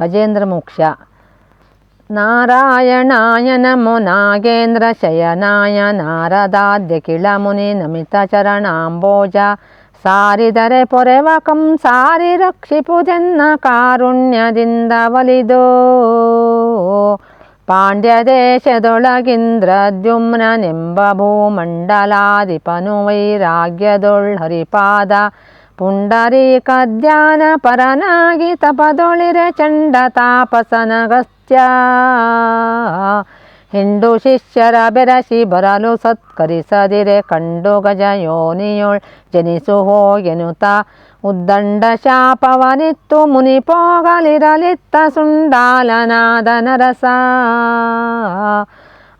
ಗಜೇಂದ್ರ ಮೋಕ್ಷ ನಾರಾಯಣಾಯ ನಮೋ ನಾಗೇಂದ್ರ ಶಯನಾಯ ನಾರದಾದ್ಯ ಕಿಳಮುನಿ ನಮಿತ ಚರಣಾಂಬೋಜ ಸಾರಿದರೆ ಪೊರೆವ ಕಂ ಸಾರಿ ರಕ್ಷಿಪುದೆನ್ನ ಕಾರುಣ್ಯದಿಂದ ಒಲಿದೋ ಪಾಂಡ್ಯ ದೇಶದೊಳಗಿಂದ್ರದ್ಯುಮ್ನೆಂಬ ಭೂಮಂಡಲಾಧಿಪನು ವೈರಾಗ್ಯದೊಳ್ ಹರಿಪಾದ ಪುಂಡರೀಕಧ್ಯಾನ ಪರನಾಗಿ ತಪದೊಳಿರೆ ಚಂಡ ತಾಪಸನಗಸ್ತ್ಯ. ಹಿಂಡು ಶಿಷ್ಯರ ಬೆರಸಿ ಬರಲು ಸತ್ಕರಿಸದಿರೆ ಕಂಡು ಗಜ ಯೋನಿಯೊಳ್ ಜನಿಸು ಹೋಗೆನುತ. ಉದ್ದಂಡ ಶಾಪವನಿತ್ತು ಮುನಿ ಪೋಗಲಿರಲಿತ್ತ ಸುಂಡಾಲನಾದ ನರಸ.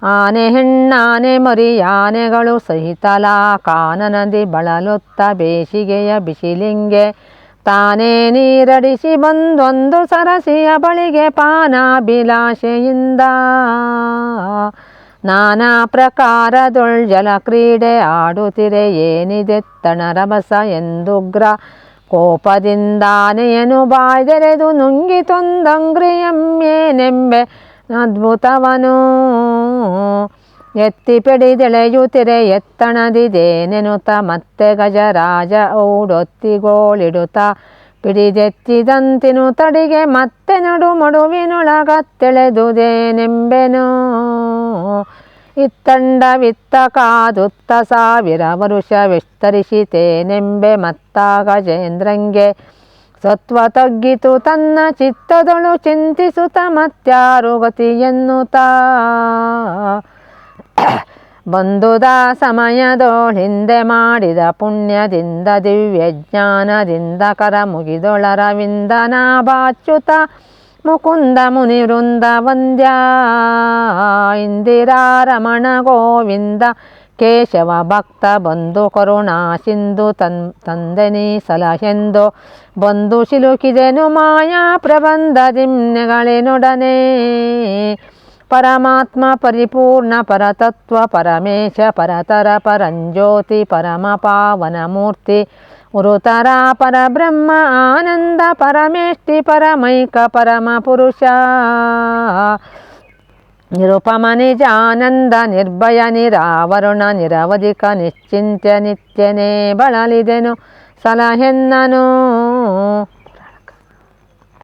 ಆನೆ ಹೆಣ್ಣಾನೆ ಮರಿಯಾನೆಗಳು ಸಹಿತಲ ಕಾನನದಿ ಬಳಲುತ್ತ ಬೇಸಿಗೆಯ ಬಿಸಿಲಿಂಗೆ. ತಾನೇ ನೀರಡಿಸಿ ಬಂದೊಂದು ಸರಸಿಯ ಬಳಿಗೆ ಪಾನಾಭಿಲಾಷೆಯಿಂದ. ನಾನಾ ಪ್ರಕಾರದೊಳ್ ಜಲ ಕ್ರೀಡೆ ಆಡುತ್ತಿರೆ ಏನಿದೆ ತಣರಭಸ ಎಂದುಗ್ರ ಕೋಪದಿಂದಾನೆಯನು ಬಾಯ್ದೆರೆದು ನುಂಗಿ ತೊಂದಂಗ್ರಿಯಮ್ಮೇನೆಂಬೆ ಅದ್ಭುತವನು. ಎತ್ತಿ ಪಿಡಿದೆಳೆಯುತ್ತಿರೆ ಎತ್ತಣದಿದೆ ನೆನುತ ಮತ್ತೆ ಗಜರಾಜ ಔಡೊತ್ತಿಗೋಳಿಡುತ್ತ ಪಿಡಿದೆತ್ತಿದಂತಿನು ತಡಿಗೆ ಮತ್ತೆ ನಡು ಇತ್ತಂಡ ವಿತ್ತ ಕಾದುತ್ತ ಸಾವಿರ ವರುಷ ವಿಸ್ತರಿಸಿತೇನೆಂಬೆ ಮತ್ತ ಗಜೇಂದ್ರಂಗೆ ಸತ್ವ ತಗ್ಗಿತು ತನ್ನ ಚಿತ್ತದೊಳು ಚಿಂತಿಸುತ್ತ ಮತ್ಯಾರು ಗತಿ ಎನ್ನುತ್ತ. ಬಂದುದ ಸಮಯದೋಳ್ ಹಿಂದೆ ಮಾಡಿದ ಪುಣ್ಯದಿಂದ ದಿವ್ಯ ಜ್ಞಾನದಿಂದ ಕರ ಮುಗಿದೊಳರವಿಂದನ ಬಾಚ್ಯುತ ಮುಕುಂದ ಮುನಿ ವೃಂದ ವಂದ್ಯ. ಇಂದಿರಾ ರಮಣ ಗೋವಿಂದ ಕೇಶವ ಭಕ್ತ ಬಂದು ಕರುಣಾ ಸಿಂಧು ತನ್ ತಂದನಿ ಸಲಹೆಂದು ಬಂದು ಸಿಲುಕಿದೆನು ಮಾಯಾ ಪ್ರಬಂಧ ದಿಮ್ನೆಗಳೇನೊಡನೆ. ಪರಮಾತ್ಮ ಪರಿಪೂರ್ಣ ಪರತತ್ವ, ಪರಮೇಶ ಪರತರ ಪರಂಜ್ಯೋತಿ, ಪರಮ ಪಾವನ ಮೂರ್ತಿ, ಉರುತರ ಪರಬ್ರಹ್ಮ ಆನಂದ ಪರಮೇಷ್ಠಿ ಪರಮೈಕ ಪರಮ ಪುರುಷ. ನಿರುಪಮ ನಿಜಾನಂದ ನಿರ್ಭಯ ನಿರಾವರುಣ ನಿರವಧಿಕ ನಿಶ್ಚಿಂತ್ಯ ನಿತ್ಯನೇ ಬಳಲಿದೆನು ಸಲಹೆನ್ನನು